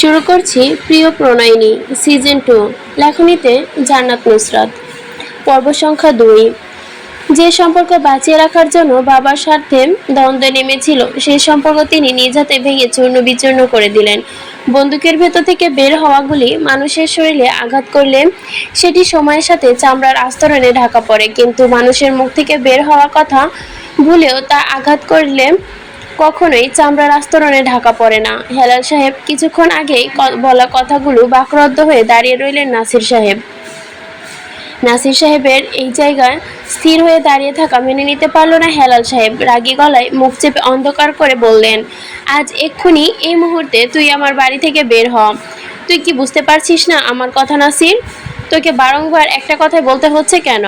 শুরু করছি প্রিয় প্রণয়িনী সিজন টু, লেখনীতে জান্নাত নুসরাত। পর্ব সংখ্যা দুই। যে সম্পর্ক বাঁচিয়ে রাখার জন্য বাবার স্বার্থে দ্বন্দ্বে নেমেছিল সেই সম্পর্ক তিনি নিজ হাতে ভেঙে চূর্ণ বিচূর্ণ করে দিলেন। বন্দুকের ভেতর থেকে বের হওয়াগুলি মানুষের শরীরে আঘাত করলে সেটি সময়ের সাথে চামড়ার আস্তরণে ঢাকা পড়ে, কিন্তু মানুষের মুখ থেকে বের হওয়ার কথা ভুলেও তা আঘাত করলে কখনোই চামড়ার আস্তরণে ঢাকা পড়ে না। হেলাল সাহেব কিছুক্ষণ আগেই বলা কথাগুলো বাকরদ্ধ হয়ে দাঁড়িয়ে রইলেন নাসির সাহেব। নাসির সাহেবের এই জায়গায় স্থির হয়ে দাঁড়িয়ে থাকা মেনে নিতে পারল না হেলাল সাহেব। রাগী গলায় মুখ চেপে অন্ধকার করে বললেন, আজ এক্ষুনি এই মুহূর্তে তুই আমার বাড়ি থেকে বের হ। তুই কি বুঝতে পারছিস না আমার কথা নাসির? তোকে বারংবার একটা কথাই বলতে হচ্ছে কেন?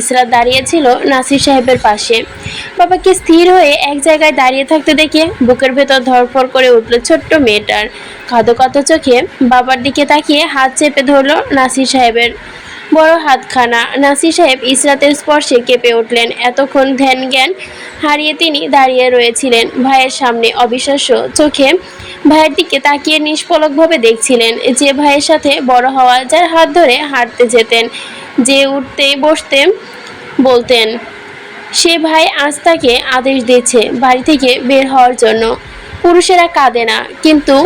ইসরাত দাঁড়িয়েছিল নাসির সাহেবের পাশে। বাবাকে স্থির হয়ে এক জায়গায় দাঁড়িয়ে থাকতে দেখে বুকের ভেতর ধরফর করে উঠল ছোট্ট মেয়েটার। কাঁদো কাঁদো চোখে বাবার দিকে তাকিয়ে হাত চেপে ধরল নাসির সাহেবের। বড় হাতখানা। নাসির সাহেব ইসরাতের স্পর্শে কেঁপে উঠলেন। এতক্ষণ ধ্যান জ্ঞান হারিয়ে তিনি দাঁড়িয়ে রয়েছিলেন ভাইয়ের সামনে অবিশ্বাস্য চোখে। ভাইয়ের দিকে তাকিয়ে নিষ্পলকভাবে দেখছিলেন যে ভাইয়ের সাথে বড় হওয়া যার হাত ধরে হাঁটতে যেতেন, যে উঠতে বসতে বলতেন। সে ভাই আজ তাকে আদেশ দিচ্ছে বাড়ি থেকে বের হওয়ার জন্য। পুরুষেরা কাঁদে না, কিন্তু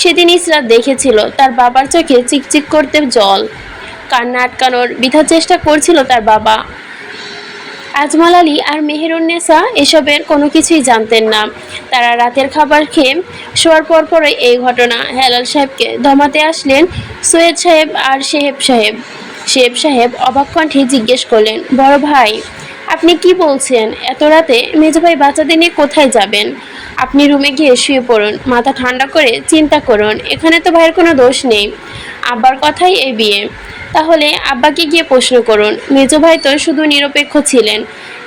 সেদিন ইসরাত দেখেছিল তার বাবার চোখে চিকচিক করতে জল। কান্না আটকানোর বৃথা চেষ্টা করছিল তার বাবা। আজমাল আলী আর মেহেরুন্নেসা এসবের কোনো কিছুই জানতেন না। তারা রাতের খাবার খেয়ে শোয়ার পর পরই এই ঘটনা হেলাল সাহেবকে ধমাতে আসলেন সৈয়দ সাহেব আর শেহেব সাহেব। শেহেব সাহেব অবাক কণ্ঠে জিজ্ঞেস করলেন, বড় ভাই আপনি কি বলছেন? এত রাতে মেজো ভাই বাচ্চাদের নিয়ে কোথায় যাবেন? আপনি রুমে গিয়ে শুয়ে পড়ুন, মাথা ঠান্ডা করে চিন্তা করুন, এখানে তো ভাইয়ের কোনো দোষ নেই। আব্বার কথাই এই বিয়ে। তাহলে আব্বাকে গিয়ে প্রশ্ন করুন মেজো ভাই তো শুধু নিরপেক্ষ ছিলেন।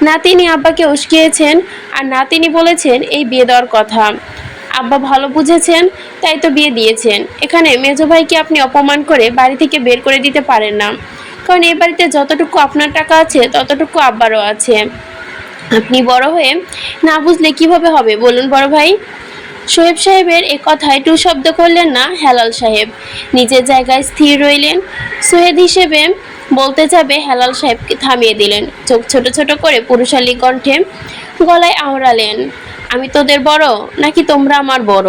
না তিনি আব্বাকে উস্কিয়েছেন আর না তিনি বলেছেন এই বিয়ে দেওয়ার কথা। আব্বা ভালো বুঝেছেন, তাই তো বিয়ে দিয়েছেন। এখানে মেজো ভাইকে আপনি অপমান করে বাড়ি থেকে বের করে দিতে পারেন না। কারণ এই বাড়িতে যতটুকু আপনার টাকা আছে, ততটুকু আব্বারও আছে। আপনি বড় হয়ে না বুঝলে কীভাবে হবে? বলুন বড় ভাই। শোয়েব সাহেবের এ কথায় টু শব্দ করলেন না হেলাল সাহেব। নিজের জায়গায় স্থির রইলেন। সোয়েদ হিসেবে বলতে যাবে হেলাল সাহেবকে থামিয়ে দিলেন। চোখ ছোট ছোট করে পুরুষালী কণ্ঠে গলায় আওড়ালেন। আমি তোদের বড় নাকি তোমরা আমার বড়?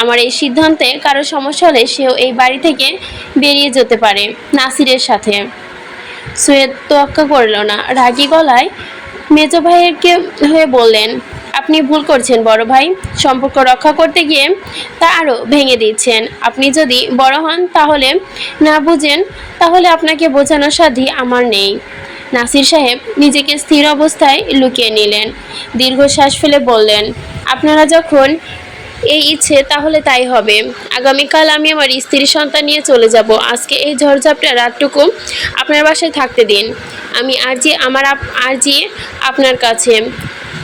আমার এই সিদ্ধান্তে কারও সমস্যা হলে সেও এই বাড়ি থেকে বেরিয়ে যেতে পারে নাসিরের সাথে। সৈয়দ তোয়াক্কা করল না। রাগী গলায় মেজ ভাইয়েরকে হয়ে বললেন, আপনি ভুল করছেন বড় ভাই। সম্পর্ক রক্ষা করতে গিয়ে তা আরও ভেঙে দিচ্ছেন। আপনি যদি বড় হন তাহলে না বুঝেন, তাহলে আপনাকে বোঝানোর সাধি আমার নেই। নাসির সাহেব নিজেকে স্থির অবস্থায় লুকিয়ে নিলেন। দীর্ঘশ্বাস ফেলে বললেন, আপনারা যখন এই ইচ্ছে, তাহলে তাই হবে। আগামীকাল আমি আমার স্ত্রী সন্তান নিয়ে চলে যাব। আজকে এই ঝড়ঝাপটা রাতটুকু আপনার বাসায় থাকতে দিন। আমি আরজি, আমার আপ- আরজি আপনার কাছে।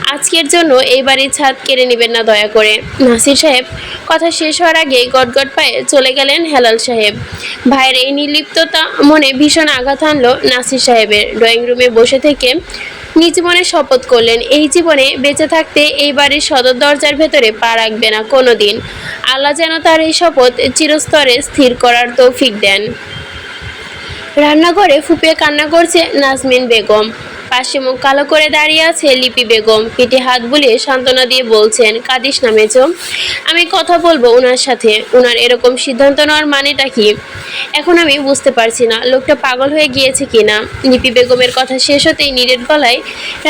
আজকের জন্য এই বাড়ির ছাদ কেড়ে নেবেন না দয়া করে। নাসির সাহেব, কথা শেষ হওয়ার আগে গটগট পায়ে চলে গেলেন হেলাল সাহেব। ভাইয়ের এই নির্লিপ্ততা মনে ভীষণ আঘাত আনলো নাসির সাহেবের। ড্রয়িং রুমে বসে থেকে নিজ মনে শপথ করলেন। এই জীবনে বেঁচে থাকতে এই বাড়ির সদর দরজার ভেতরে পা রাখবে না কোনো দিন আল্লাহ যেন তার এই শপথ চিরস্তরে স্থির করার তৌফিক দেন। রান্নাঘরে ফুপিয়ে কান্না করছে নাজমিন বেগম। পাশে মুখ কালো করে দাঁড়িয়ে আছে লিপি বেগম। পিঠে হাত বুলিয়ে সান্ত্বনা দিয়ে বলছেন, কাদিস না আমি কথা বলব ওনার সাথে। ওনার এরকম সিদ্ধান্ত নেওয়ার মানেটা কি? এখন আমি বুঝতে পারছি না, লোকটা পাগল হয়ে গিয়েছে কিনা? লিপি বেগমের কথা শেষ হতেই নিরেট গলায়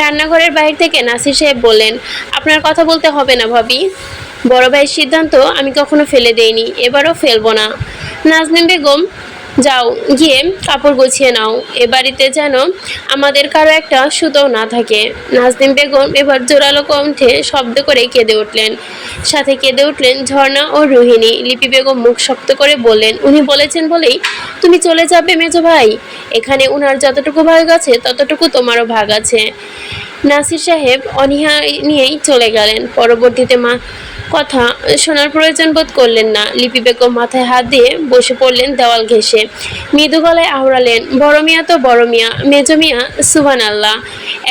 রান্নাঘরের বাইরে থেকে নাসির সাহেব বললেন, আপনার কথা বলতে হবে না ভাবি। বড় ভাইয়ের সিদ্ধান্ত আমি কখনো ফেলে দেইনি, এবারও ফেলব না। নাজমিন বেগম যাও, গিয়ে কাপড় গুছিয়ে নাও। এ বাড়িতে যেন আমাদের কারও একটা সুতোও না থাকে। নাজদিন বেগম এবার জোরালো কণ্ঠে শব্দ করে কেঁদে উঠলেন। সাথে কেঁদে উঠলেন ঝর্ণা ও রোহিণী। লিপি বেগম মুখ শক্ত করে বললেন, উনি বলেছেন বলেই তুমি চলে যাবে মেজো ভাই। এখানে উনার যতটুকু ভাগ আছে, ততটুকু তোমারও ভাগ আছে। নাসির সাহেব অনীহা নিয়েই চলে গেলেন। পরবর্তীতে মা কথা শোনার প্রয়োজন বোধ করলেন না। লিপি বেগম মাথায় হাত দিয়ে বসে পড়লেন দেওয়াল ঘেঁষে। মৃদু গলায় আওড়ালেন, বড় মিয়া তো বড় মিয়া, মেজো মিয়া সুবান আল্লাহ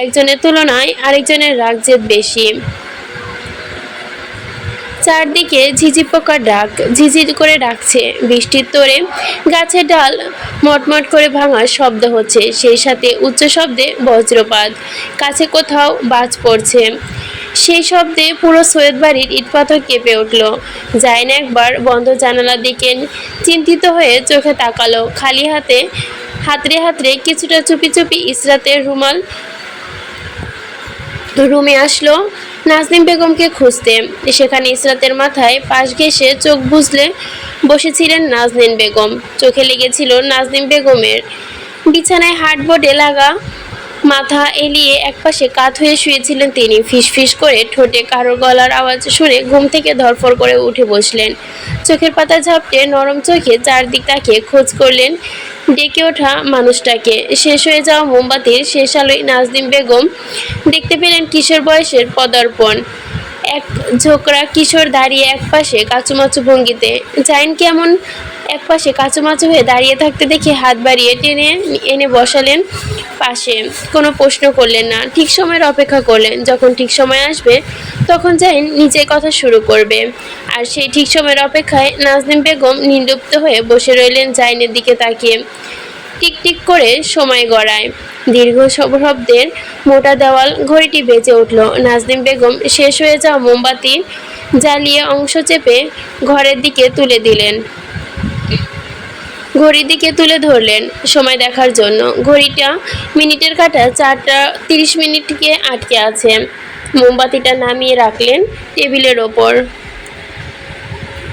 একজনের তুলনায় আরেকজনের রাগ বেশি। চারদিকে ঝিঝি পোকার ডাক ঝিঝি করে ডাকছে। বৃষ্টির তোরে গাছের ডাল মটমট করে ভাঙার শব্দ হচ্ছে। সেই সাথে উচ্চ শব্দে বজ্রপাত। কাছে কোথাও বাজ পড়ছে। সেই শব্দে পুরো সৈয়দ বাড়ির ইটপাথর কেঁপে উঠল। জাইন একবার বন্ধ জানালা দিকে চিন্তিত হয়ে চোখে তাকালো। খালি হাতে, হাতড়ে হাতরে কিছুটা চুপি চুপি ইসরাতের রুমাল রুমে আসলো নাজনিম বেগমকে খুঁজতে। সেখানে ইসরাতের মাথায় পাশ ঘেঁষে চোখ বুঝলে বসেছিলেন নাজনীন বেগম। চোখে লেগেছিল নাজনিম বেগমের বিছানায় হার্ডবোর্ডে লাগা মাথা এলিয়ে একপাশে কাত হয়ে শুয়েছিলেন তিনি। ফিসফিস করে ঠোঁটে কারও গলার আওয়াজ শুনে ঘুম থেকে ধরফর করে উঠে বসলেন। চোখের পাতা ঝাপটে নরম চোখে চারদিক তাকিয়ে খোঁজ করলেন ডেকে ওঠা মানুষটাকে। শেষ হয়ে যাওয়া মোমবাতির শেষ আলোয় নাজদিম বেগম দেখতে পেলেন কিশোর বয়সের পদার্পণ। এক ঝোকরা কিশোর দাঁড়িয়ে একপাশে কাচুমাচু ভঙ্গিতে। জাইন কেমন একপাশে কাচুমাচু হয়ে দাঁড়িয়ে থাকতে দেখে হাত বাড়িয়ে টেনে এনে বসালেন পাশে। কোনো প্রশ্ন করলেন না। ঠিক সময়ের অপেক্ষা করলেন। যখন ঠিক সময় আসবে, তখন জাইন নিজে কথা শুরু করবে। আর সেই ঠিক সময়ের অপেক্ষায় নাজনিম বেগম নির্লুপ্ত হয়ে বসে রইলেন জাইনের দিকে তাকিয়ে। টিকটিক করে সময় গড়ায়। দীর্ঘ শব্দের মোটা দেওয়াল ঘড়িটি বেজে উঠল। নাজনিম বেগম শেষ হয়ে যাওয়া মোমবাতি জ্বালিয়ে অংশ চেপে ঘরের দিকে তুলে দিলেন। ঘড়ির দিকে তুলে ধরলেন সময় দেখার জন্য। ঘড়িটা মিনিটের কাটা চারটা তিরিশ মিনিটকে আটকে আছে। মোমবাতিটা নামিয়ে রাখলেন টেবিলের ওপর।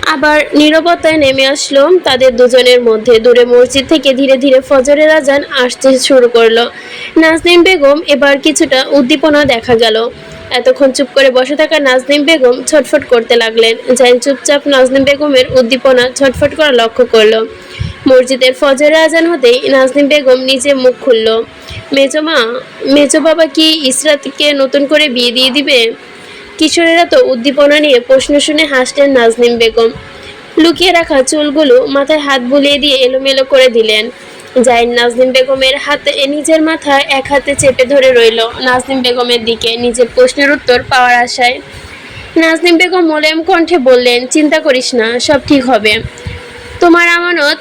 আবার নীরবতায় নেমে আসলো তাদের দুজনের মধ্যে। দূরে মসজিদ থেকে ধীরে ধীরে ফজরের আজান আসতে শুরু করল। নাজনিম বেগম এবার কিছুটা উদ্দীপনা দেখা গেল। এতক্ষণ চুপ করে বসে থাকা নাজনিম বেগম ছটফট করতে লাগলেন। জাইন চুপচাপ নাজনিম বেগমের উদ্দীপনা ছটফট করা লক্ষ্য করল। মসজিদের ফজরে আজান হতেই নাজনিম বেগম নিজে মুখ খুলল। মেজো মা, মেজো বাবা কি ইসরাতকে নতুন করে বিয়ে দিয়ে দিবে? কিশোরেরা তো উদ্দীপনা নিয়ে প্রশ্ন শুনে হাসলেন নাজনিম বেগম। লুকিয়ে রাখা চুলগুলো মাথায় হাত বুলিয়ে দিয়ে এলোমেলো করে দিলেন। জাইন নাজনিম বেগমের হাতে, নিজের মাথা এক হাতে চেপে ধরে রইল নাজনিম বেগমের দিকে, নিজের প্রশ্নের উত্তর পাওয়ার আশায়। নাজনিম বেগম মোলেম কণ্ঠে বললেন, চিন্তা করিস না, সব ঠিক হবে। তোমার আমানত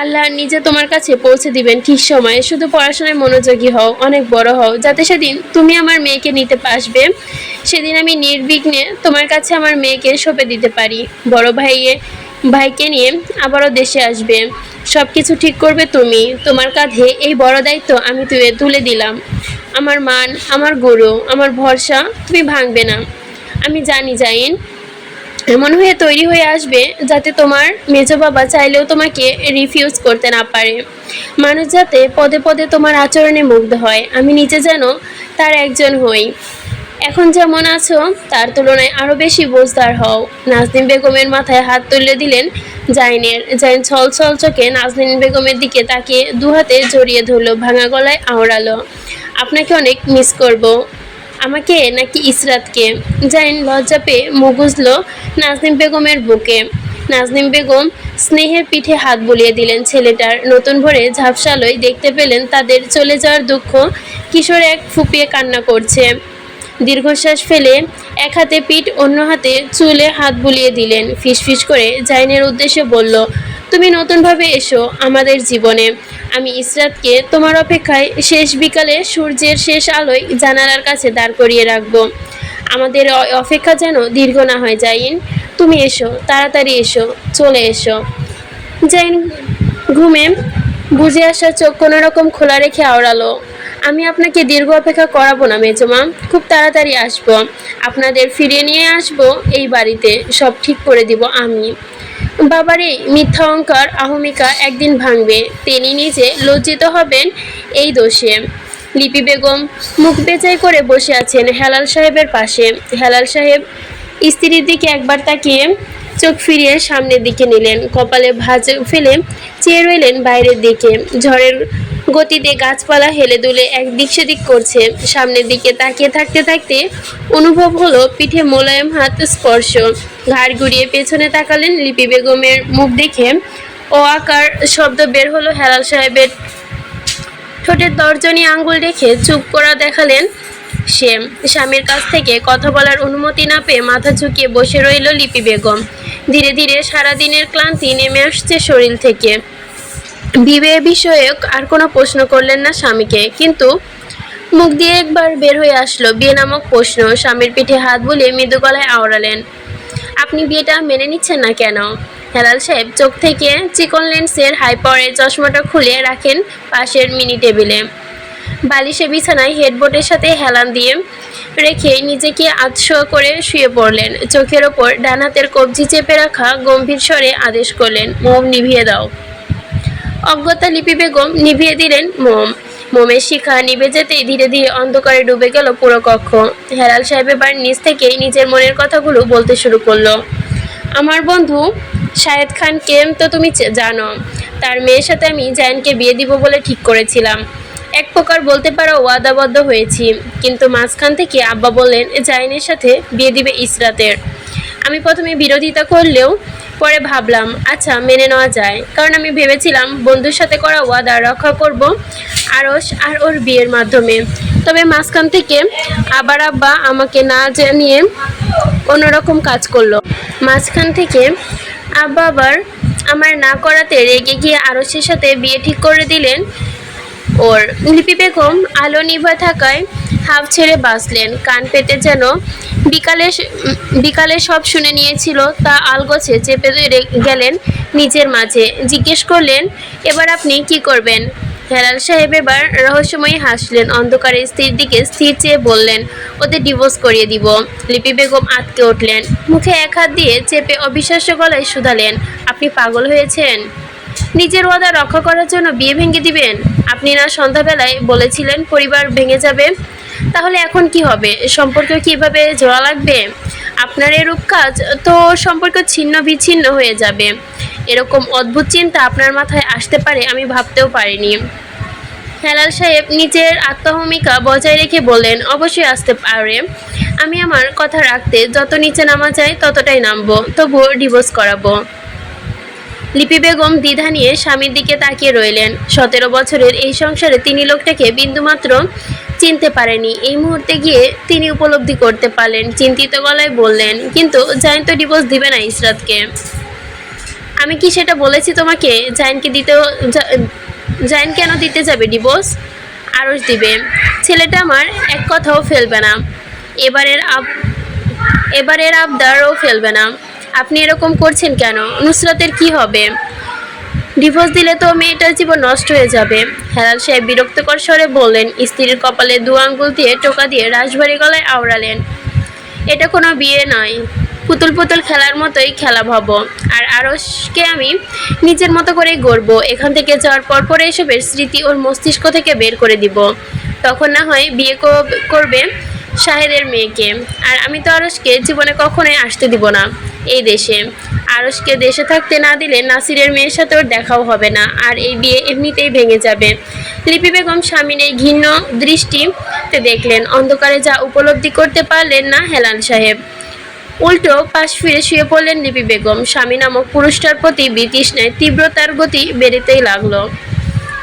আল্লাহ নিজে তোমার কাছে পৌঁছে দিবেন ঠিক সময়ে। শুধু পড়াশোনায় মনোযোগী হও, অনেক বড় হও। যাতে সেদিন তুমি আমার মেয়েকে নিতে পাসবে সেদিন আমি নির্বিঘ্নে তোমার কাছে আমার মেয়েকে সঁপে দিতে পারি। বড় ভাইয়ে, ভাইকে নিয়ে আবারও দেশে আসবে। সব কিছু ঠিক করবে তুমি। তোমার কাঁধে এই বড় দায়িত্ব আমি তুলে তুলে দিলাম। আমার মান, আমার গুরু, আমার ভরসা তুমি ভাঙবে না। আমি জানি, জাইন এমন হয়ে তৈরি হয়ে আসবে যাতে তোমার মেজো বাবা চাইলেও তোমাকে রিফিউজ করতে না পারে। মানুষ যাতে পদে পদে তোমার আচরণে মুগ্ধ হয়। আমি নিজে যেন তার একজন হই। এখন যেমন আছো, তার তুলনায় আরও বেশি বোঝদার হও। নাজনিন বেগমের মাথায় হাত তুলে দিলেন জাইনের। জাইন ছল ছল চোখে নাজনিন বেগমের দিকে তাকিয়ে দুহাতে জড়িয়ে ধরলো, ভাঙা গলায় আওড়ালো। আপনাকে অনেক মিস করব। আমাকে নাকি ইসরাতকে। জাইন লজ্জা পেয়ে মুগুজল নাজনিম বেগমের বুকে। নাজনিম বেগম স্নেহের পিঠে হাত বুলিয়ে দিলেন ছেলেটার। নতুন ভরে ঝাপসালোয় দেখতে পেলেন তাদের চলে যাওয়ার দুঃখ। কিশোর এক ফুপিয়ে কান্না করছে। দীর্ঘশ্বাস ফেলে এক হাতে পিঠ, অন্য হাতে চুলে হাত বুলিয়ে দিলেন। ফিসফিস করে জাইনের উদ্দেশ্যে বলল, তুমি নতুনভাবে এসো আমাদের জীবনে। আমি ইসরাতকে তোমার অপেক্ষায় শেষ বিকালে সূর্যের শেষ আলোয় জানালার কাছে দাঁড় করিয়ে রাখব। আমাদের অপেক্ষা যেন দীর্ঘ না হয়, জাইন। তুমি এসো, তাড়াতাড়ি এসো, চলে এসো। জাইন ঘুমে বুঝে আসা চোখ কোনো রকম খোলা রেখে আওড়ালো। আমি আপনাকে দীর্ঘ অপেক্ষা করাবো না মেজমা খুব তাড়াতাড়ি আসব। আপনাদের ফিরিয়ে নিয়ে আসব এই বাড়িতে। সব ঠিক করে দিব আমি। বাবারে, মিথ্যা অহংকার আহমিকা একদিন ভাঙবে। তিনি নিজে লজ্জিত হবেন এই দোষে। লিপি বেগম মুখ বেচাই করে বসে আছেন হেলাল সাহেবের পাশে। হেলাল সাহেব স্ত্রীর দিকে একবার তাকিয়ে চোখ ফিরিয়ে সামনের দিকে নিলেন। কপালে ভাঁজ ফেলে চেয়ে রইলেন বাইরের দিকে। ঝড়ের গতিতে গাছপালা হেলে দুলে একদিক সেদিক করছে। সামনের দিকে তাকিয়ে থাকতে থাকতে অনুভব হলো পিঠে মোলায়েম হাত স্পর্শ। ঘাড় ঘুরিয়ে পেছনে তাকালেন লিপি বেগমের মুখ দেখে। ও আকার শব্দ বের হলো হেলাল সাহেবের। ঠোঁটের তর্জনী আঙ্গুল রেখে চুপ করা দেখালেন সে। স্বামীর কাছ থেকে কথা বলার অনুমতি না পেয়ে মাথা ঝুঁকিয়ে বসে রইল লিপি বেগম। ধীরে ধীরে সারাদিনের ক্লান্তি নেমে আসছে শরীর থেকে। বিবে বিষয়ক আর কোনো প্রশ্ন করলেন না স্বামীকে, কিন্তু মুখ দিয়ে একবার বের হয়ে আসলো বিয়ে নামক প্রশ্ন। স্বামীর পিঠে হাত বুলিয়ে মৃদু গলায় আওড়ালেন, আপনি বিয়েটা মেনে নিচ্ছেন না কেন? হেলাল সাহেব চোখ থেকে চিকন লেন্সের হাই পাওয়ারের চশমাটা খুলে রাখেন পাশের মিনি টেবিলে। বালিশে বিছানায় হেডবোর্ডের সাথে হেলান দিয়ে রেখে নিজেকে আতশোয়া করে শুয়ে পড়লেন। চোখের ওপর ডান হাতের কবজি চেপে রাখা গম্ভীর স্বরে আদেশ করলেন, মোম নিভিয়ে দাও। অজ্ঞতা লিপি বেগম নিভিয়ে দিলেন মোম। মোমের শিখা নিভে যেতেই ধীরে ধীরে অন্ধকারে ডুবে গেল পুরো কক্ষ। হেলাল সাহেব এবার নিজ থেকেই নিজের মনের কথাগুলো বলতে শুরু করল। আমার বন্ধু শাহেদ খান কেম তো তুমি জানো। তার মেয়ের সাথে আমি জায়নকে বিয়ে দিব বলে ঠিক করেছিলাম। এক প্রকার বলতে পারো ওয়াদাবদ্ধ হয়েছি। কিন্তু মাঝখান থেকে আব্বা বললেন জাইনের সাথে বিয়ে দিবে ইসরাতের। আমি প্রথমে বিরোধিতা করলেও পরে ভাবলাম আচ্ছা মেনে নেওয়া যায়। কারণ আমি ভেবেছিলাম বন্ধুর সাথে করা ওয়াদা রক্ষা করব আরস আর ওর বিয়ের মাধ্যমে। তবে মাঝখান থেকে আবার আব্বা আমাকে না জানিয়ে অন্যরকম কাজ করল। মাঝখান থেকে আব্বা আবার আমার না করাতে রেগে গিয়ে আরসের সাথে বিয়ে ঠিক করে দিলেন। ওর লিপি বেগম আলো নিভা থাকায় হাফ ছেড়ে বাঁচলেন। কান পেতে যেন বিকালে বিকালে সব শুনে নিয়েছিল, তা আলগোছে চেপে গেলেন নিজের মাঝে। জিজ্ঞেস করলেন, এবার আপনি কি করবেন? হেলাল সাহেব এবার রহস্যময়ী হাসলেন। অন্ধকারে স্ত্রীর দিকে স্থির চেয়ে বললেন, ওদের ডিভোর্স করিয়ে দিব। লিপি বেগম আটকে উঠলেন। মুখে এক হাত দিয়ে চেপে অবিশ্বাস্য গলায় শুধালেন, আপনি পাগল হয়েছেন? নিজের ওয়াদা রক্ষা করার জন্য বিয়ে ভেঙে দিবেন? আপনি না সন্ধ্যাবেলায় বলেছিলেন পরিবার ভেঙে যাবে। তাহলে এখন কি হবে? সম্পর্ক কীভাবে জোড়া লাগবে? আপনার এরূপ কাজ তো সম্পর্ক ছিন্ন বিচ্ছিন্ন হয়ে যাবে। এরকম অদ্ভুত চিন্তা আপনার মাথায় আসতে পারে আমি ভাবতেও পারিনি। হেলাল সাহেব নিজের আত্মভূমিকা বজায় রেখে বললেন, অবশ্যই আসতে পারে। আমি আমার কথা রাখতে যত নিচে নামা যায় ততটাই নামবো, তবুও ডিভোর্স করাবো। লিপি বেগম দ্বিধা নিয়ে স্বামীর দিকে তাকিয়ে রইলেন। সতেরো বছরের এই সংসারে তিনি লোকটাকে বিন্দুমাত্র চিনতে পারেনি। এই মুহূর্তে গিয়ে তিনি উপলব্ধি করতে পারলেন। চিন্তিত গলায় বললেন, কিন্তু জাইন তো ডিভোর্স দিবে না ইসরাতকে। আমি কি সেটা বলেছি তোমাকে? জাইনকে দিতেও জা- জাইন কেন দিতে যাবে ডিভোর্স আরস দিবে। ছেলেটা আমার এক কথাও ফেলবে না। এবারের আব, এবারের আবদারও ফেলবে না। আপনি এরকম করছেন কেন? নুসরাতের কি হবে? ডিভোর্স দিলে তো মেয়েটার জীবন নষ্ট হয়ে যাবে। হেলাল সাহেব বিরক্তকর স্বরে বললেন, স্ত্রীর কপালে দু আঙ্গুল দিয়ে টোকা দিয়ে রাশভারী গলায় আওড়ালেন। এটা কোনো বিয়ে নয়। পুতুল পুতুল খেলার মতোই খেলা ভাব। আর আরসকে আমি নিজের মতো করেই গড়ব। এখান থেকে যাওয়ার পর পরে এসবের স্মৃতি ওর মস্তিষ্ক থেকে বের করে দিব। তখন না হয় বিয়ে কর- করবে শাহেদের মেয়েকে। আর আমি তো আরসকে জীবনে কখনোই আসতে দিব না। এই দেশে। আরসকে দেশে থাকতে না দিলে নাসিরের মেয়ের সাথে ওর দেখাও হবে না, আর এই বিয়ে এমনিতেই ভেঙে যাবে। লিপি বেগম স্বামীর এই দৃষ্টিতে দেখলেন। অন্ধকারে যা উপলব্ধি করতে পারলেন না হেলাল সাহেব। উল্টো পাশ ফিরে শুয়ে পড়লেন লিপি বেগম। স্বামী নামক পুরুষটার প্রতি বিতৃষ্ণায় তীব্রতার গতি বেড়েতেই লাগল।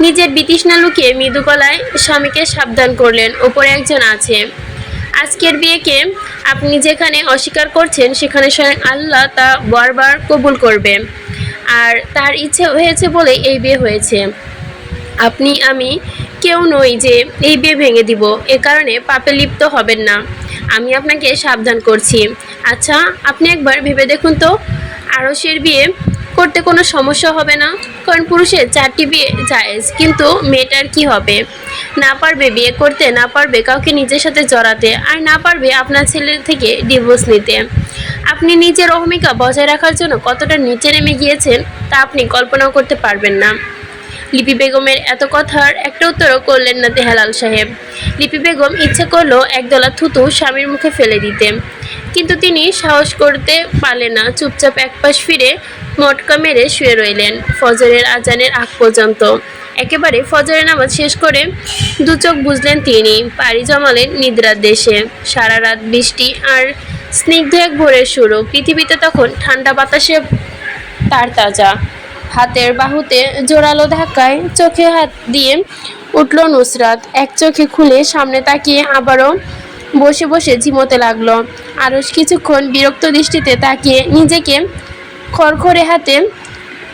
নিজের বিতৃষ্ণা লুকিয়ে মৃদু গলায় স্বামীকে সাবধান করলেন। ওপরে একজন আছে। আজকের বিয়েকে আপনি যেখানে অস্বীকার করছেন, সেখানে স্বয়ং আল্লাহ তা বারবার কবুল করবে। আর তার ইচ্ছে হয়েছে বলে এই বিয়ে হয়েছে। আপনি, আমি কেউ নই যে এই বিয়ে ভেঙে দিব। এ কারণে পাপে লিপ্ত হবেন না। আমি আপনাকে সাবধান করছি। আচ্ছা আপনি একবার ভেবে দেখুন তো। আরসের বিয়ে করতে কোনো সমস্যা হবে না, কারণ পুরুষের চারটি বিয়ে জায়েজ, কিন্তু মেয়েটার কি হবে? না পারবে বিয়ে করতে, না পারবে কাউকে নিজের সাথে জড়াতে, আর না পারবে আপনার ছেলের থেকে ডিভোর্স নিতে। আপনি নিজের অহমিকা বজায় রাখার জন্য কতটা নিচে নেমে গিয়েছেন, তা আপনি কল্পনাও করতে পারবেন না। লিপি বেগমের এত কথার একটা উত্তরও করলেন না তেহালাল সাহেব। লিপি বেগম ইচ্ছে করল একদলা থুতু স্বামীর মুখে ফেলে দিতে। কিন্তু তিনি সাহস করতে পারলে না। চুপচাপ একপাশ ফিরে মটকা মেরে শুয়ে রইলেন ফজরের আজানের আগ পর্যন্ত। একেবারে ফজরের নামাজ শেষ করে দু চোখ বুঝলেন তিনি, পাড়ি জমালেন নিদ্রার দেশে। সারা রাত বৃষ্টি আর স্নিগ্ধ এক ভোরের শুরু। পৃথিবীতে তখন ঠান্ডা বাতাসে তার তাজা। হাতের বাহুতে জোরালো ধাক্কায় চোখে হাত দিয়ে উঠল নুসরাত। এক চোখে খুলে সামনে তাকিয়ে আবারও বসে বসে ঝিমোতে লাগল। আরস কিছুক্ষণ বিরক্ত দৃষ্টিতে তাকিয়ে নিজেকে খড়খড়ে হাতে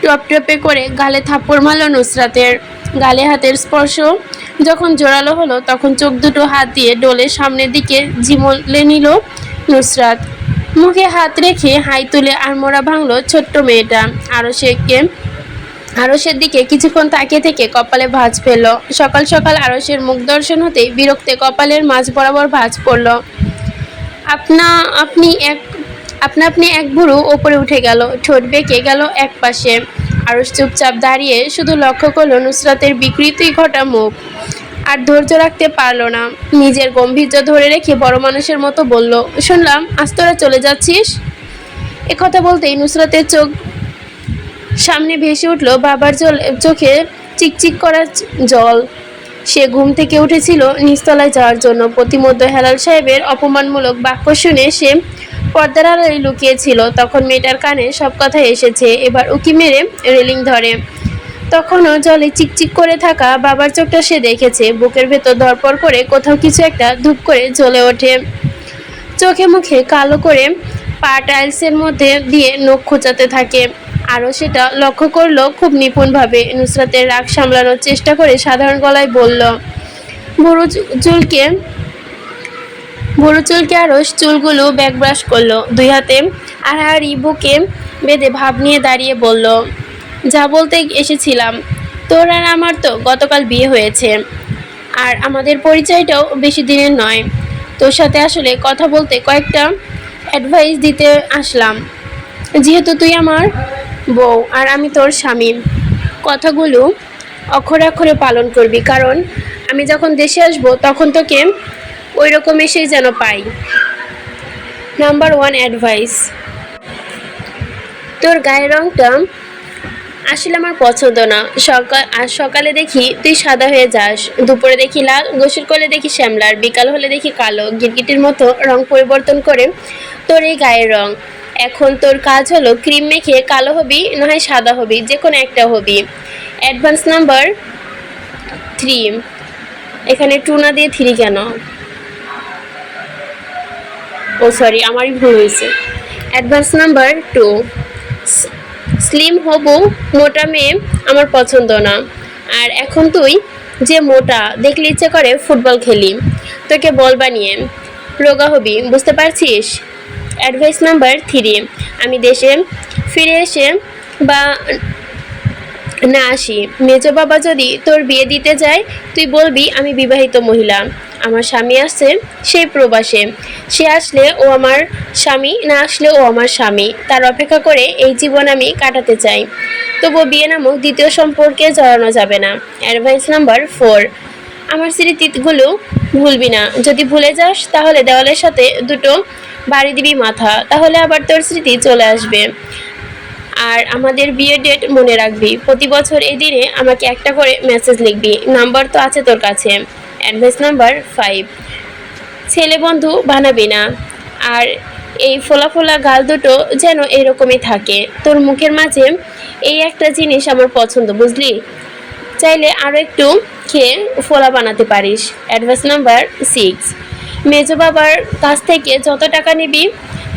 টপটপে করে গালে থাপ্পড় মারল নুসরাতের। গালে হাতের স্পর্শ যখন জোরালো হলো, তখন চোখ দুটো হাত দিয়ে ডোলে সামনের দিকে ঝিমলে নিল নুসরাত। মুখে হাত রেখে হাই তুলে আড়মোড়া ভাঙল ছোট্ট মেয়েটা। আরও সেকে আরসের দিকে কিছুক্ষণ তাকিয়ে থেকে কপালে ভাঁজ ফেলল। সকাল সকাল আরসের মুখ দর্শন হতেই বিরক্তে কপালের মাঝ বরাবর ভাঁজ পড়ল। আপনা, আপনি এক, আপনা, আপনি এক বুড়ো ওপরে উঠে গেল। ঠোঁট বেঁকে গেল এক পাশে। আরস চুপচাপ দাঁড়িয়ে শুধু লক্ষ্য করল নুসরাতের বিকৃতি ঘটা মুখ। আর ধৈর্য রাখতে পারল না। নিজের গম্ভীর্য ধরে রেখে বড় মানুষের মতো বলল, শুনলাম, আজ তোরা চলে যাচ্ছিস? এ কথা বলতেই নুসরাতের চোখ সামনে ভেসে উঠল বাবার জল চোখে চিকচিক করা জল। সে ঘুম থেকে উঠেছিল নিচতলায় যাওয়ার জন্য। প্রতিমধ্যে হেলাল সাহেবের অপমানমূলক বাক্য শুনে সে পর্দার আড়ালে লুকিয়েছিল। তখন মেয়েটার কানে সব কথা এসেছে। এবার উকি মেরে রেলিং ধরে। তখনও জলে চিকচিক করে থাকা বাবার চোখটা সে দেখেছে। বুকের ভেতর ধরপর করে কোথাও কিছু একটা ধূপ করে জ্বলে ওঠে। চোখে মুখে কালো করে পা টাইলসের মধ্যে দিয়ে নখ খোঁচাতে থাকে। আরও সেটা লক্ষ্য করল, খুব নিপুণভাবে। নুসরাতের রাগ সামলানোর চেষ্টা করে সাধারণ গলায় বলল চু- চুলকে বুড়ো চুলকে আরও চুলগুলো ব্যাক ব্রাশ করল, দুই হাতে আর আড়াআড়ি বুকে বেঁধে ভাব নিয়ে দাঁড়িয়ে বলল, যা বলতে এসেছিলাম, তোর আর আমার তো গতকাল বিয়ে হয়েছে। আর আমাদের পরিচয়টাও বেশি দিনের নয়। তোর সাথে আসলে কথা বলতে কয়েকটা অ্যাডভাইস দিতে আসলাম। যেহেতু তুই আমার বউ আর আমি তোর স্বামী কথাগুলো অক্ষরে অক্ষরে পালন করবি, কারণ আমি যখন দেশে আসব তখন তোকে ওই রকম এসেই যেন পাই। নাম্বার ওয়ান অ্যাডভাইস তোর গায়ের রংটা আসলে আমার পছন্দ না। সকাল, আজ সকালে দেখি তুই সাদা হয়ে যাস, দুপুরে দেখি লাল, গোসল করলে দেখি শ্যামলার বিকাল হলে দেখি কালো। গিরগিটির মতো রং পরিবর্তন করে তোর এই গায়ের রং। এখন তোর কাজ হলো ক্রিম মেখে কালো হবি নয় সাদা হবি যে কোনো একটা হবি। অ্যাডভান্স নাম্বার থ্রি এখানে টু না দিয়ে থ্রি কেন? ও সরি আমারই ভুল হয়েছে। অ্যাডভান্স নাম্বার টু স্লিম হবু, মোটা মেয়ে, আমার পছন্দ না। আর এখন তুই যে মোটা, দেখলে ইচ্ছে করে ফুটবল খেলি। তোকে বল বানিয়ে, রোগা হবি, বুঝতে পারছিস? Advice number three. আমি দেশে ফিরে এসে বা না আসি। মেজো বাবা যদি তোর বিয়ে দিতে যায়, তুই বলবি, আমি বিবাহিত মহিলা। আমার স্বামী আসছে সেই প্রবাসে। সে আসলে ও আমার স্বামী, না আসলে ও আমার স্বামী। তার অপেক্ষা করে এই জীবন আমি কাটাতে চাই। তবুও বিয়ে নামক দ্বিতীয় সম্পর্কে জড়ানো যাবে না। Advice number four. আমার স্মৃতিগুলো ভুলবি না। যদি ভুলে যাস, তাহলে দেওয়ালের সাথে দুটো বাড়ি দিবি মাথা। তাহলে আবার তোর স্মৃতি চলে আসবে। আর আমাদের বিয়ে ডেট মনে রাখবি। প্রতি বছর এই দিনে আমাকে একটা করে মেসেজ লিখবি। নাম্বার তো আছে তোর কাছে। অ্যাডভাইস নাম্বার ফাইভ ছেলে বন্ধু বানাবি না। আর এই ফোলা ফোলা গাল দুটো যেন এরকমই থাকে। তোর মুখের মাঝে এই একটা জিনিস আমার পছন্দ, বুঝলি? চাইলে আরও একটু খেয়ে ফোলা বানাতে পারিস। অ্যাডভাইস নাম্বার সিক্স মেজো বাবার কাছ থেকে যত টাকা নিবি,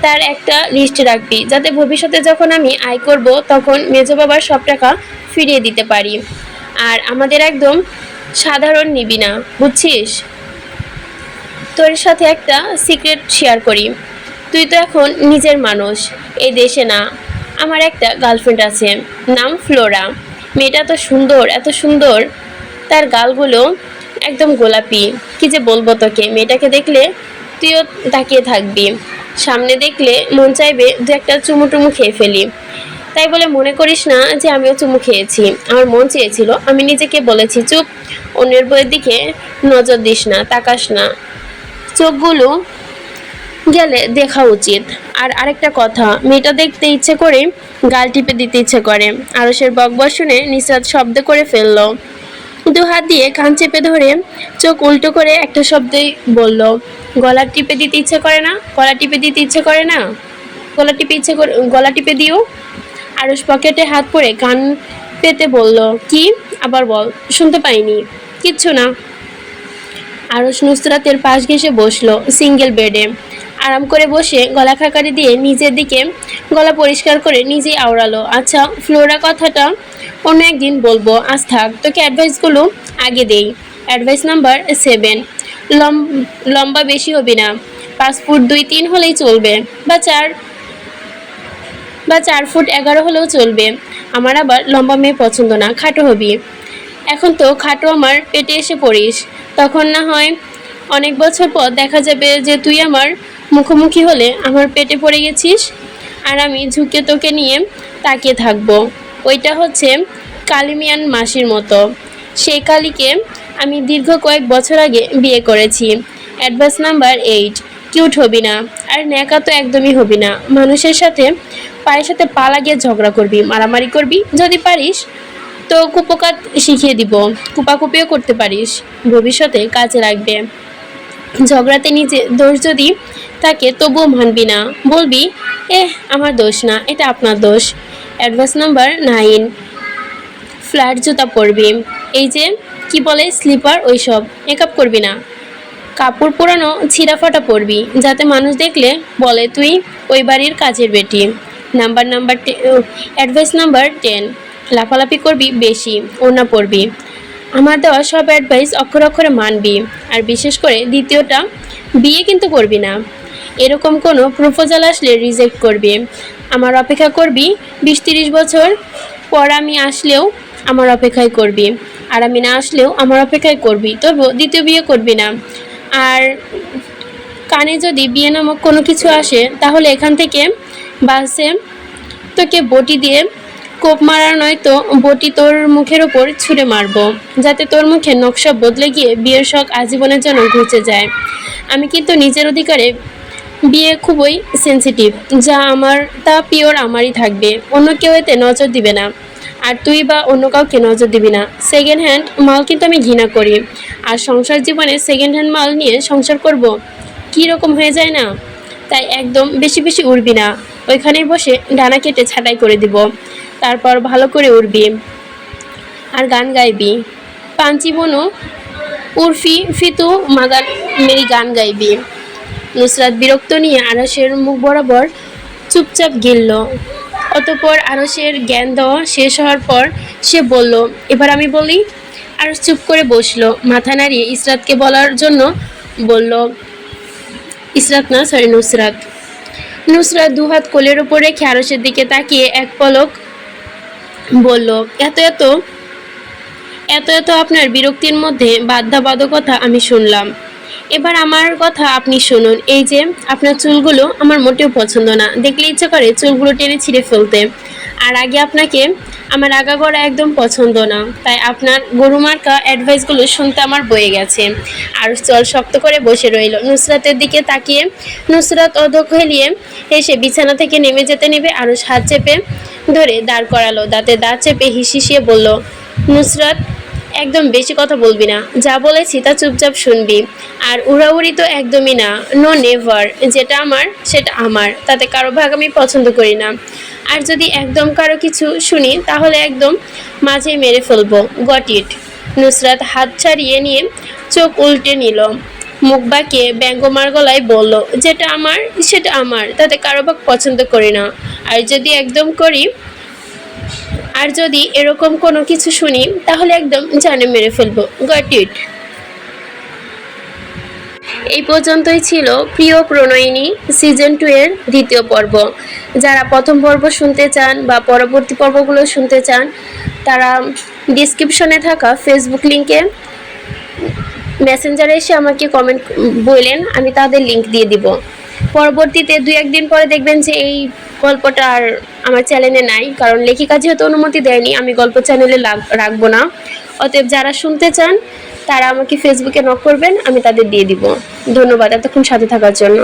তার একটা লিস্ট রাখবি, যাতে ভবিষ্যতে যখন আমি আয় করব, তখন মেজো বাবার সব টাকা ফিরিয়ে দিতে পারি। আর আমাদের একদম সাধারণ নিবি না, বুঝছিস? তোর সাথে একটা সিক্রেট শেয়ার করি। তুই তো এখন নিজের মানুষ, এই দেশে না, আমার একটা গার্লফ্রেন্ড আছে, নাম ফ্লোরা। মেয়েটা তো সুন্দর, এত সুন্দর। তার গালগুলো একদম গোলাপি। কি যে বলব তোকে, মেয়েটাকে দেখলে তুইও তাকিয়ে থাকবি। সামনে দেখলে মন চাইবে দু একটা চুমু টুমু খেয়ে ফেলি। তাই বলে মনে করিস না যে আমিও চুমু খেয়েছি। আমার মন চেয়েছিল, আমি নিজেকে বলেছি, চুপ, অন্যের বইয়ের দিকে নজর দিস না, তাকাস না। চোখগুলো গেলে দেখা উচিত। আর আরেকটা কথা, মেয়েটা দেখতে ইচ্ছে করে গাল টিপে দিতে ইচ্ছে করে। আরসের বকবক শুনে নিসাদ শব্দ করে ফেলল। দু হাত দিয়ে কান চেপে ধরে চোখ উল্টো করে একটা শব্দই বলল, গলা টিপে দিতে ইচ্ছে করে না? গলা টিপে দিতে ইচ্ছে করে না? গলা টিপে ইচ্ছে করে, গলা টিপে দিও? আরস পকেটে হাত পরে কান পেতে বলল, কি? আবার বল, শুনতে পাইনি। কিচ্ছু না। আরস নুসরাতের পাশ ঘেসে বসল সিঙ্গেল বেডে। আরাম করে বসে গলা খাকারি দিয়ে নিজের দিকে গলা পরিষ্কার করে নিজেই আওড়ালো। আচ্ছা ফ্লোরা কথাটা অন্য একদিন বলব, আজ থাক। তোকে অ্যাডভাইসগুলো আগে দেই। অ্যাডভাইস নাম্বার সেভেন লম্বা বেশি হবি না। পাঁচ ফুট দুই তিন হলেই চলবে। বা চার বা চার ফুট এগারো হলেও চলবে। আমার আবার লম্বা মেয়ে পছন্দ না, খাটো হবি। এখন তো খাটো আমার পেটে এসে পড়িস। তখন না হয় অনেক বছর পর দেখা যাবে যে তুই আমার মুখোমুখি হলে আমার পেটে পড়ে গেছিস? আর আমি ঝুঁকে তোকে নিয়ে তাকিয়ে থাকব। ওইটা হচ্ছে কালিমিয়ান মাসির মতো। সেই কালীকে আমি দীর্ঘ কয়েক বছর আগে বিয়ে করেছি। Advance number eight. কিউট হবি না। আর ন্যাকা তো একদমই হবি না। মানুষের সাথে, পায়ের সাথে পা লাগিয়ে ঝগড়া করবি, মারামারি করবি, যদি পারিস তো কুপকাত শিখিয়ে দিব। কুপাকুপিও করতে পারিস। ভবিষ্যতে কাজে লাগবে। ঝগড়াতে নিজে দোষ যদি থাকে, তবুও মানবি না। বলবি, এহ, আমার দোষ না, এটা আপনার দোষ। Advance number nine. ফ্ল্যাট জুতা পরবি। এই যে, কি বলে, স্লিপার, ওইসব। মেকআপ করবি না। কাপড় পরানো ছিঁড়া ফাটা পরবি, যাতে মানুষ দেখলে বলে, তুই ওই বাড়ির কাজের বেটি। Number number advice number ten. লাফালাফি করবি বেশি ওনা পড়বি আমার দেওয়া সব অ্যাডভাইস অক্ষরে অক্ষরে মানবি, আর বিশেষ করে দ্বিতীয়টা, বিয়ে কিন্তু করবি না। এরকম কোনো প্রপোজাল আসলে রিজেক্ট করবি। আমার অপেক্ষা করবি বিশ তিরিশ বছর, পর আমি আসলেও আমার অপেক্ষায় করবি। আর আমি না আসলেও আমার অপেক্ষায় করবি তবু দ্বিতীয় বিয়ে করবি না। আর কানে যদি বিয়ে নামক কোনো কিছু আসে, তাহলে এখান থেকে বাসে তোকে বটি দিয়ে কোপ মারা নয় তো, বটি তোর মুখের ওপর ছুঁড়ে মারবো, যাতে তোর মুখে নকশা বদলে গিয়ে বিয়ের শখ আজীবনের জন্য ঘুচে যায়। আমি কিন্তু নিজের অধিকারে বিয়ে খুবই সেন্সিটিভ যা আমার, তা পিওর আমারই থাকবে। অন্য কেউ এতে নজর দিবে না। আর তুই বা অন্য কাউকে নজর দিবি না। সেকেন্ড হ্যান্ড মাল কিন্তু আমি ঘৃণা করি। আর সংসার জীবনে সেকেন্ড হ্যান্ড মাল নিয়ে সংসার করব, কী রকম হয়ে যায় না? তাই একদম বেশি বেশি উড়বি না। ওইখানেই বসে ডানা কেটে ছাটাই করে দিব। তারপর ভালো করে উড়বি। আর গান গাইবি। পাঞ্চি বনু, উর্ফি, ফিতু মাদার মেরি গান গাইবি। নুসরাত বিরক্ত নিয়ে আরসের মুখ বরাবর চুপচাপ গিলল। অতপর আরসের জ্ঞান দেওয়া শেষ হওয়ার পর সে বলল, এবার আমি বলি? আরস চুপ করে বসল। মাথা নাড়িয়ে ইসরাতকে বলার জন্য বলল, ইসরাত না সরি নুসরাত। নুসরাত দুহাত কোলের ওপর রেখে আরসের দিকে তাকিয়ে এক পলক বলল, এত এত। এত এত আপনার বিরক্তির মধ্যে বাধ্যবাধকতা আমি শুনলাম। এবার আমার কথা আপনি শুনুন। এই যে, আপনার চুলগুলো আমার মোটেও পছন্দ না। দেখলে ইচ্ছে করে চুলগুলো টেনে ছিঁড়ে ফেলতে। আর আগে আপনাকে আমার আগা গড়া একদম পছন্দ না। তাই আপনার গরু মার্কা অ্যাডভাইসগুলো শুনতে আমার বয়ে গেছে। আর চল শক্ত করে বসে রইল। নুসরাতের দিকে তাকিয়ে নুসরাত অধক হেলিয়ে এসে বিছানা থেকে নেমে যেতে নেবে আরও হাত চেপে ধরে দাঁড় করালো। দাঁতে দাঁত চেপে হিসিসিয়ে বলল, নুসরাত একদম বেশি কথা বলবি না। যা বলেছি তা চুপচাপ শুনবি। আর উড়াউড়ি তো একদমই না। নো নেভার যেটা আমার, সেটা আমার। তাতে কারও ভাগ আমি পছন্দ করি না। আর যদি একদম কারও কিছু শুনি, তাহলে একদম মাঝেই মেরে ফেলব। গট ইট নুসরাত হাত ছাড়িয়ে নিয়ে চোখ উল্টে নিল। মুখ বাঁকিয়ে ব্যঙ্গমার গলায় বলল, যেটা আমার, সেটা আমার। তাতে কারও ভাগ পছন্দ করি না। আর যদি একদম করি আর যদি এরকম কোনো কিছু শুনি, তাহলে একদম জানে মেরে ফেলব। গট ইট এই পর্যন্তই ছিল প্রিয় প্রণয়িনী সিজন টু এর দ্বিতীয় পর্ব। যারা প্রথম পর্ব শুনতে চান বা পরবর্তী পর্বগুলো শুনতে চান, তারা ডিসক্রিপশনে থাকা ফেসবুক লিংকে মেসেঞ্জারে এসে আমাকে কমেন্ট বললেন আমি তাদের লিংক দিয়ে দিব। পরবর্তীতে দুই একদিন পরে দেখবেন যে এই গল্পটা আর আমার চ্যানেলে নাই, কারণ লেখিকা যেহেতু অনুমতি দেয়নি, আমি গল্প চ্যানেলে রাখব না। অতএব যারা শুনতে চান, তারা আমাকে ফেসবুকে নক করবেন, আমি তাদের দিয়ে দিব। ধন্যবাদ এতক্ষণ সাথে থাকার জন্য।